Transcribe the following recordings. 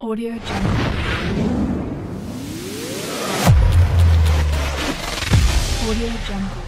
Audio Jungle. Audio Jungle.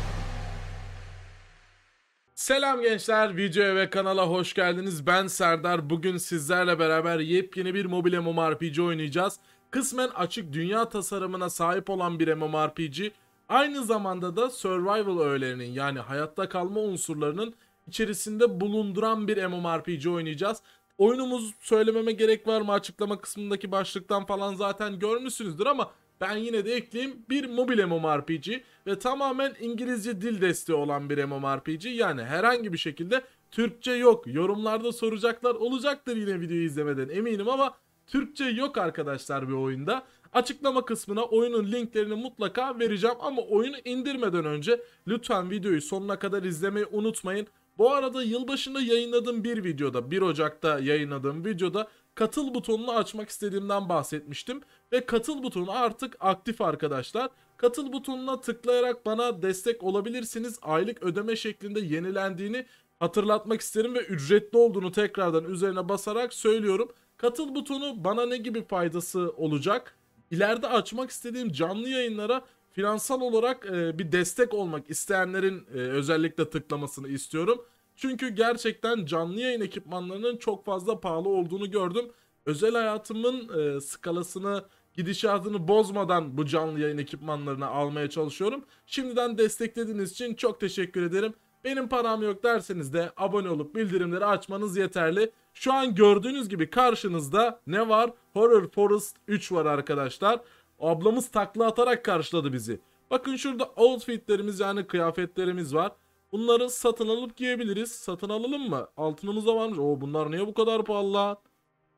Selam gençler, videoya ve kanala hoş geldiniz. Ben Serdar. Bugün sizlerle beraber yepyeni bir mobil MMORPG oynayacağız. Kısmen açık dünya tasarımına sahip olan bir MMORPG. Aynı zamanda da survival öğelerinin yani hayatta kalma unsurlarının içerisinde bulunduran bir MMORPG oynayacağız. Oyunumuz söylememe gerek var mı açıklama kısmındaki başlıktan falan zaten görmüşsünüzdür ama ben yine de ekleyeyim bir mobil MMORPG ve tamamen İngilizce dil desteği olan bir MMORPG yani herhangi bir şekilde Türkçe yok. Yorumlarda soracaklar olacaktır yine videoyu izlemeden eminim ama Türkçe yok arkadaşlar bir oyunda. Açıklama kısmına oyunun linklerini mutlaka vereceğim ama oyunu indirmeden önce lütfen videoyu sonuna kadar izlemeyi unutmayın. Bu arada yılbaşında yayınladığım bir videoda 1 Ocak'ta yayınladığım videoda katıl butonunu açmak istediğimden bahsetmiştim. Ve katıl butonu artık aktif arkadaşlar. Katıl butonuna tıklayarak bana destek olabilirsiniz. Aylık ödeme şeklinde yenilendiğini hatırlatmak isterim ve ücretli olduğunu tekrardan üzerine basarak söylüyorum. Katıl butonu bana ne gibi faydası olacak? İleride açmak istediğim canlı yayınlara finansal olarak e, bir destek olmak isteyenlerin e, özellikle tıklamasını istiyorum. Çünkü gerçekten canlı yayın ekipmanlarının çok fazla pahalı olduğunu gördüm. Özel hayatımın e, skalasını, gidişatını bozmadan bu canlı yayın ekipmanlarını almaya çalışıyorum. Şimdiden desteklediğiniz için çok teşekkür ederim. Benim param yok derseniz de abone olup bildirimleri açmanız yeterli. Şu an gördüğünüz gibi karşınızda ne var? Horror Forest 3 var arkadaşlar. Ablamız takla atarak karşıladı bizi. Bakın şurada outfitlerimiz yani kıyafetlerimiz var. Bunları satın alıp giyebiliriz. Satın alalım mı? Altınımız da varmış. Oo bunlar niye bu kadar pahalı?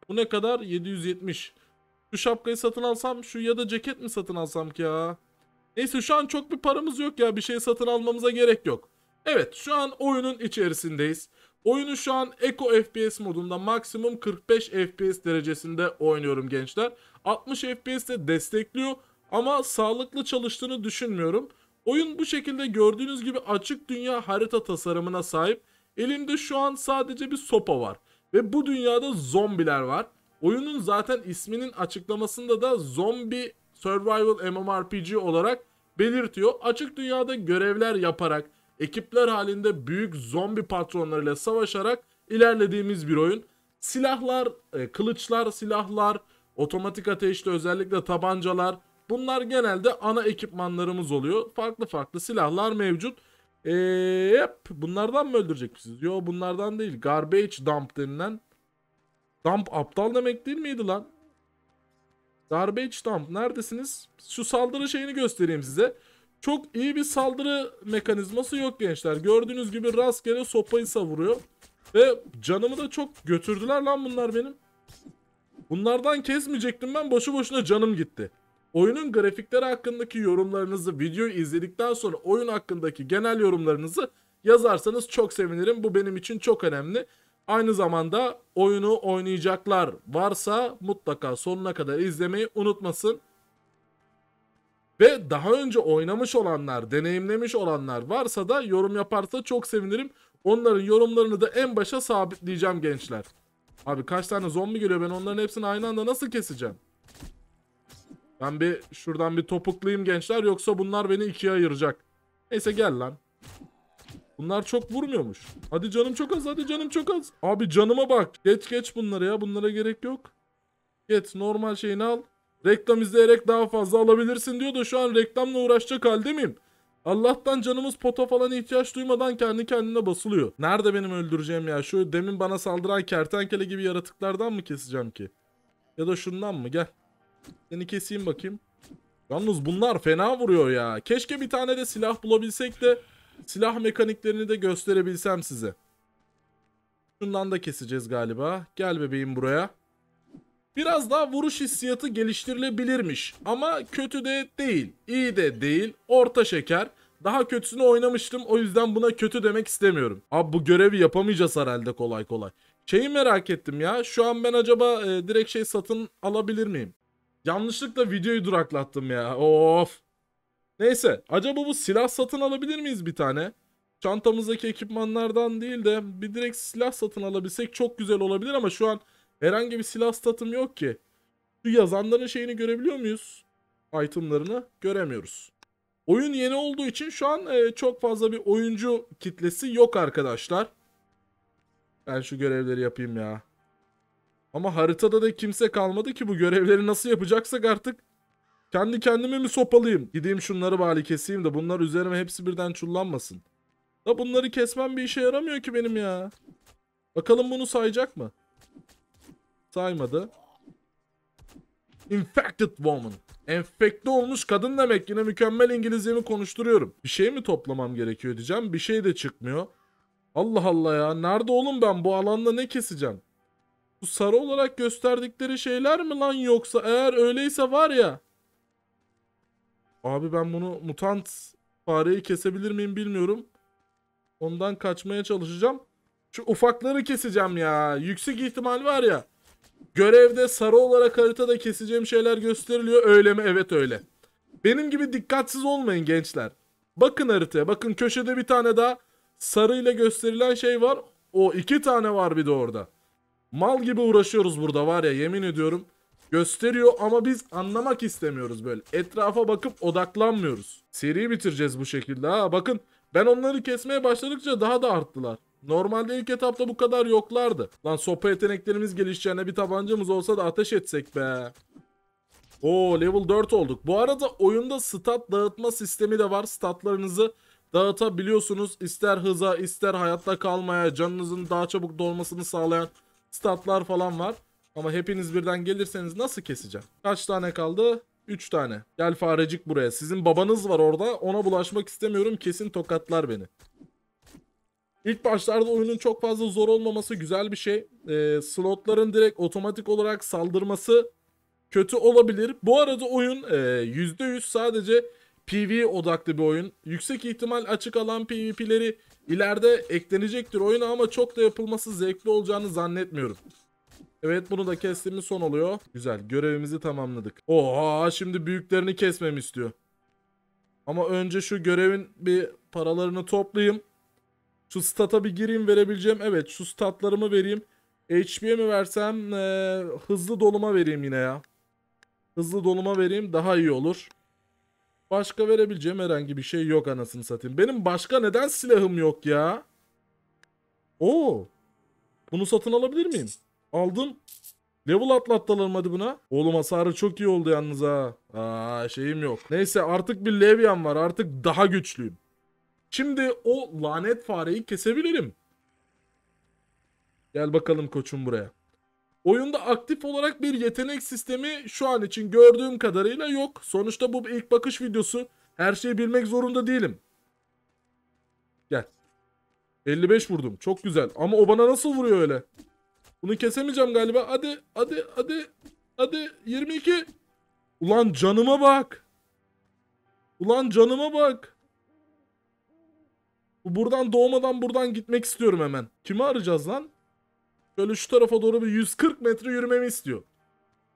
Bu ne kadar? 770. Şu şapkayı satın alsam şu ya da ceket mi satın alsam ki ya? Neyse şu an çok bir paramız yok ya. Bir şey satın almamıza gerek yok. Evet şu an oyunun içerisindeyiz. Oyunu şu an Eco FPS modunda maksimum 45 FPS derecesinde oynuyorum gençler. 60 FPS de destekliyor ama sağlıklı çalıştığını düşünmüyorum. Oyun bu şekilde gördüğünüz gibi açık dünya harita tasarımına sahip. Elimde şu an sadece bir sopa var. Ve bu dünyada zombiler var. Oyunun zaten isminin açıklamasında da zombi survival MMORPG olarak belirtiyor. Açık dünyada görevler yaparak, ekipler halinde büyük zombi patronlarıyla savaşarak ilerlediğimiz bir oyun. Silahlar, e, kılıçlar, silahlar, otomatik ateşli özellikle tabancalar bunlar genelde ana ekipmanlarımız oluyor. Farklı farklı silahlar mevcut. Eee yep, bunlardan mı öldürecek misiniz? Yo bunlardan değil. Garbage dump denilen. Dump aptal demek değil miydi lan? Garbage dump neredesiniz? Şu saldırı şeyini göstereyim size. Çok iyi bir saldırı mekanizması yok gençler. Gördüğünüz gibi rastgele sopayı savuruyor. Ve canımı da çok götürdüler lan bunlar benim. Bunlardan kesmeyecektim ben boşu boşuna canım gitti. Oyunun grafikleri hakkındaki yorumlarınızı videoyu izledikten sonra oyun hakkındaki genel yorumlarınızı yazarsanız çok sevinirim. Bu benim için çok önemli. Aynı zamanda oyunu oynayacaklar varsa mutlaka sonuna kadar izlemeyi unutmasın. Ve daha önce oynamış olanlar, deneyimlemiş olanlar varsa da yorum yaparsa çok sevinirim. Onların yorumlarını da en başa sabitleyeceğim gençler. Abi kaç tane zombi geliyor ben onların hepsini aynı anda nasıl keseceğim? Ben bir şuradan bir topuklayayım gençler yoksa bunlar beni ikiye ayıracak. Neyse gel lan. Bunlar çok vurmuyormuş. Hadi canım çok az hadi canım çok az. Abi canıma bak. Geç geç bunları ya bunlara gerek yok. Geç normal şeyini al. Reklam izleyerek daha fazla alabilirsin diyor da şu an reklamla uğraşacak halde miyim? Allah'tan canımız pota falan ihtiyaç duymadan kendi kendine basılıyor. Nerede benim öldüreceğim ya? Şu demin bana saldıran kertenkele gibi yaratıklardan mı keseceğim ki? Ya da şundan mı? Gel. Seni keseyim bakayım. Yalnız bunlar fena vuruyor ya. Keşke bir tane de silah bulabilsek de silah mekaniklerini de gösterebilsem size. Şundan da keseceğiz galiba. Gel bebeğim buraya. Biraz daha vuruş hissiyatı geliştirilebilirmiş. Ama kötü de değil, iyi de değil, orta şeker. Daha kötüsünü oynamıştım o yüzden buna kötü demek istemiyorum. Abi bu görevi yapamayacağız herhalde kolay kolay. Şeyi merak ettim ya. Şu an ben acaba e, direkt şey satın alabilir miyim? Yanlışlıkla videoyu duraklattım ya. Of. Neyse. Acaba bu silah satın alabilir miyiz bir tane? Çantamızdaki ekipmanlardan değil de bir direkt silah satın alabilsek çok güzel olabilir ama şu an herhangi bir silah statım yok ki. Şu yazanların şeyini görebiliyor muyuz? Itemlarını göremiyoruz. Oyun yeni olduğu için şu an e, çok fazla bir oyuncu kitlesi yok arkadaşlar. Ben şu görevleri yapayım ya. Ama haritada da kimse kalmadı ki bu görevleri nasıl yapacaksak artık kendi kendime mi sopalayayım? Gideyim şunları bari keseyim de bunlar üzerime hepsi birden çullanmasın. Da bunları kesmem bir işe yaramıyor ki benim ya. Bakalım bunu sayacak mı? Saymadı. Infected woman. Enfekte olmuş kadın demek. Yine mükemmel İngilizcemi konuşturuyorum. Bir şey mi toplamam gerekiyor diyeceğim. Bir şey de çıkmıyor. Allah Allah ya. Nerede oğlum ben? Bu alanda ne keseceğim? Bu sarı olarak gösterdikleri şeyler mi lan yoksa? Eğer öyleyse var ya. Abi ben bunu mutant fareyi kesebilir miyim bilmiyorum. Ondan kaçmaya çalışacağım. Şu ufakları keseceğim ya. Yüksek ihtimal var ya. Görevde sarı olarak haritada keseceğim şeyler gösteriliyor. Öyle mi? Evet öyle. Benim gibi dikkatsiz olmayın gençler. Bakın haritaya. Bakın köşede bir tane daha sarıyla gösterilen şey var. O iki tane var bir de orada. Mal gibi uğraşıyoruz burada var ya yemin ediyorum. Gösteriyor ama biz anlamak istemiyoruz böyle. Etrafa bakıp odaklanmıyoruz. Seriyi bitireceğiz bu şekilde. Ha bakın ben onları kesmeye başladıkça daha da arttılar. Normalde ilk etapta bu kadar yoklardı. Lan sopa yeteneklerimiz gelişeceğine bir tabancamız olsa da ateş etsek be. Oo level 4 olduk. Bu arada oyunda stat dağıtma sistemi de var. Statlarınızı dağıtabiliyorsunuz. İster hıza ister hayatta kalmaya canınızın daha çabuk dolmasını sağlayan statlar falan var. Ama hepiniz birden gelirseniz nasıl keseceğim? Kaç tane kaldı? 3 tane. Gel farecik buraya. Sizin babanız var orada. Ona bulaşmak istemiyorum. Kesin tokatlar beni. İlk başlarda oyunun çok fazla zor olmaması güzel bir şey. Ee, slotların direkt otomatik olarak saldırması kötü olabilir. Bu arada oyun e, %100 sadece PvE odaklı bir oyun. Yüksek ihtimal açık alan PvP'leri ileride eklenecektir oyuna ama çok da yapılması zevkli olacağını zannetmiyorum. Evet bunu da kestiğimiz son oluyor. Güzel görevimizi tamamladık. Oha şimdi büyüklerini kesmemi istiyor. Ama önce şu görevin bir paralarını toplayayım. Şu stata bir gireyim verebileceğim. Evet şu statlarımı vereyim. HP'ye mi versem ee, hızlı doluma vereyim yine ya. Hızlı doluma vereyim daha iyi olur. Başka verebileceğim herhangi bir şey yok anasını satayım. Benim başka neden silahım yok ya? Oo. Bunu satın alabilir miyim? Aldım. Level atlattalım hadi buna. Oğlum hasarı çok iyi oldu yalnız ha. Aa şeyim yok. Neyse artık bir Levian var. Artık daha güçlüyüm. Şimdi o lanet fareyi kesebilirim. Gel bakalım koçum buraya. Oyunda aktif olarak bir yetenek sistemi şu an için gördüğüm kadarıyla yok. Sonuçta bu ilk bakış videosu. Her şeyi bilmek zorunda değilim. Gel. 55 vurdum. Çok güzel. Ama o bana nasıl vuruyor öyle? Bunu kesemeyeceğim galiba. Hadi, hadi, hadi. Hadi 22. Ulan canıma bak. Ulan canıma bak. Buradan doğmadan buradan gitmek istiyorum hemen. Kimi arayacağız lan? Şöyle şu tarafa doğru bir 140 metre yürümemi istiyor.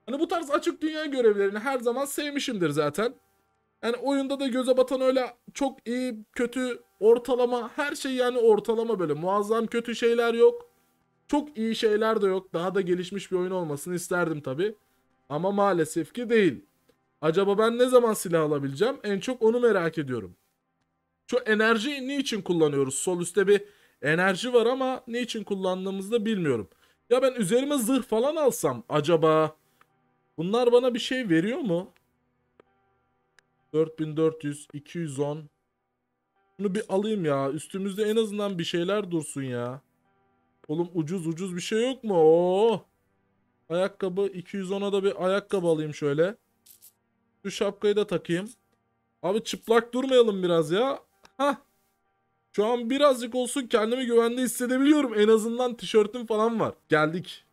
Hani bu tarz açık dünya görevlerini her zaman sevmişimdir zaten. Yani oyunda da göze batan öyle çok iyi, kötü, ortalama her şey yani ortalama böyle muazzam kötü şeyler yok. Çok iyi şeyler de yok. Daha da gelişmiş bir oyun olmasını isterdim tabi. Ama maalesef ki değil. Acaba ben ne zaman silah alabileceğim? En çok onu merak ediyorum. Şu enerjiyi niçin kullanıyoruz? Sol üstte bir enerji var ama niçin kullandığımızı da bilmiyorum. Ya ben üzerime zırh falan alsam acaba bunlar bana bir şey veriyor mu? 4400, 210. Bunu bir alayım ya. Üstümüzde en azından bir şeyler dursun ya. Oğlum ucuz ucuz bir şey yok mu? Oo. Ayakkabı 210'a da bir ayakkabı alayım şöyle. Şu şapkayı da takayım. Abi çıplak durmayalım biraz ya. Hah. Şu an birazcık olsun kendimi güvende hissedebiliyorum. En azından tişörtüm falan var. Geldik.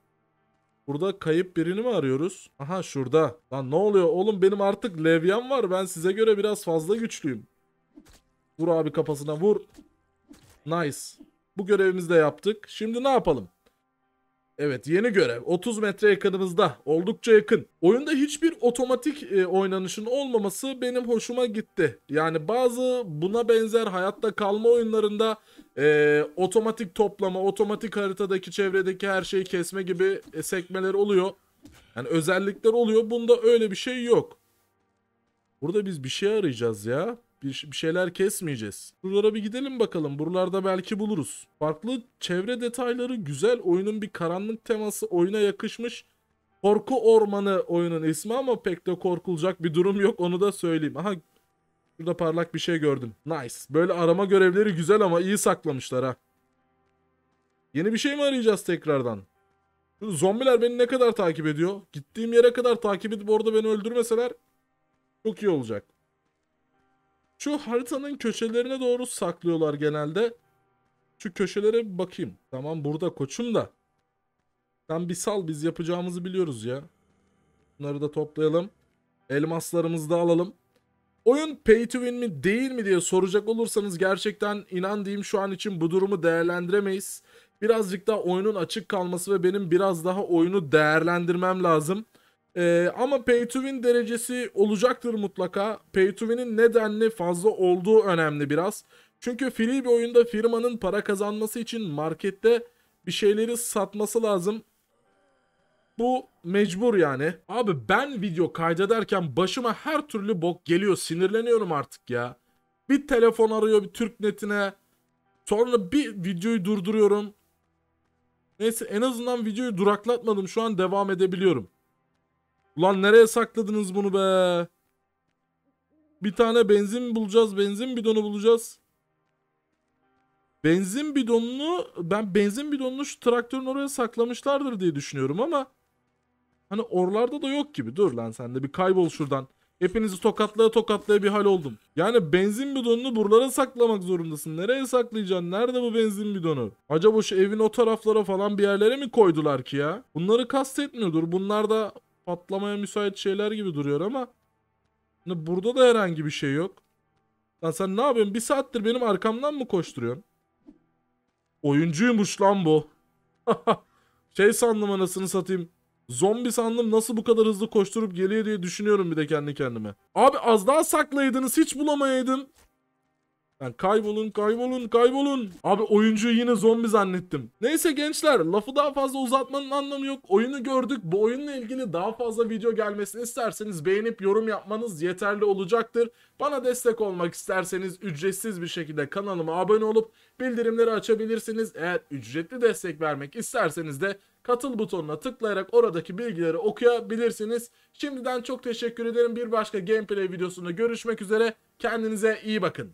Burada kayıp birini mi arıyoruz? Aha şurada. Lan ne oluyor oğlum benim artık levyen var. Ben size göre biraz fazla güçlüyüm. Vur abi kafasına vur. Nice. Bu görevimizi de yaptık. Şimdi ne yapalım? Evet yeni görev. 30 metre yakınımızda. Oldukça yakın. Oyunda hiçbir otomatik e, oynanışın olmaması benim hoşuma gitti. Yani bazı buna benzer hayatta kalma oyunlarında e, otomatik toplama, otomatik haritadaki çevredeki her şeyi kesme gibi e, sekmeler oluyor. Yani özellikler oluyor. Bunda öyle bir şey yok. Burada biz bir şey arayacağız ya. Bir, bir şeyler kesmeyeceğiz. Buralara bir gidelim bakalım. Buralarda belki buluruz. Farklı çevre detayları güzel. Oyunun bir karanlık teması oyuna yakışmış. Korku Ormanı oyunun ismi ama pek de korkulacak bir durum yok. Onu da söyleyeyim. Aha Burada parlak bir şey gördüm. Nice. Böyle arama görevleri güzel ama iyi saklamışlar ha. Yeni bir şey mi arayacağız tekrardan? Zombiler beni ne kadar takip ediyor? Gittiğim yere kadar takip edip orada beni öldürmeseler çok iyi olacak. Şu haritanın köşelerine doğru saklıyorlar genelde. Şu köşelere bakayım. Tamam burada koçum da. Sen bir sal biz yapacağımızı biliyoruz ya. Bunları da toplayalım. Elmaslarımızı da alalım. Oyun pay to win mi değil mi diye soracak olursanız gerçekten inan diyeyim şu an için bu durumu değerlendiremeyiz. Birazcık daha oyunun açık kalması ve benim biraz daha oyunu değerlendirmem lazım. Ee, ama pay to win derecesi olacaktır mutlaka. Pay to win'in nedenli fazla olduğu önemli biraz. Çünkü free bir oyunda firmanın para kazanması için markette bir şeyleri satması lazım. Bu mecbur yani. Abi ben video kaydederken başıma her türlü bok geliyor. Sinirleniyorum artık ya. Bir telefon arıyor bir Türk netine. Sonra bir videoyu durduruyorum. Neyse en azından videoyu duraklatmadım. Şu an devam edebiliyorum. Ulan nereye sakladınız bunu be? Bir tane benzin bulacağız. Benzin bidonu bulacağız. Benzin bidonunu ben benzin bidonunu şu traktörün oraya saklamışlardır diye düşünüyorum ama hani oralarda da yok gibi. Dur lan sen de bir kaybol şuradan. Hepinizi tokatlaya tokatlaya bir hal oldum. Yani benzin bidonunu buralara saklamak zorundasın. Nereye saklayacaksın? Nerede bu benzin bidonu? Acaba şu evin o taraflara falan bir yerlere mi koydular ki ya? Bunları kastetmiyordur. Bunlar da patlamaya müsait şeyler gibi duruyor ama hani burada da herhangi bir şey yok. Lan sen ne yapıyorsun? Bir saattir benim arkamdan mı koşturuyorsun? Oyuncuymuş lan bu. şey sandım anasını satayım. Zombi sandım nasıl bu kadar hızlı koşturup geliyor diye düşünüyorum bir de kendi kendime. Abi az daha saklaydınız hiç bulamayaydım. Yani kaybolun kaybolun kaybolun. Abi oyuncuyu yine zombi zannettim. Neyse gençler lafı daha fazla uzatmanın anlamı yok. Oyunu gördük. Bu oyunla ilgili daha fazla video gelmesini isterseniz beğenip yorum yapmanız yeterli olacaktır. Bana destek olmak isterseniz ücretsiz bir şekilde kanalıma abone olup bildirimleri açabilirsiniz. Eğer ücretli destek vermek isterseniz de katıl butonuna tıklayarak oradaki bilgileri okuyabilirsiniz. Şimdiden çok teşekkür ederim. Bir başka gameplay videosunda görüşmek üzere. Kendinize iyi bakın.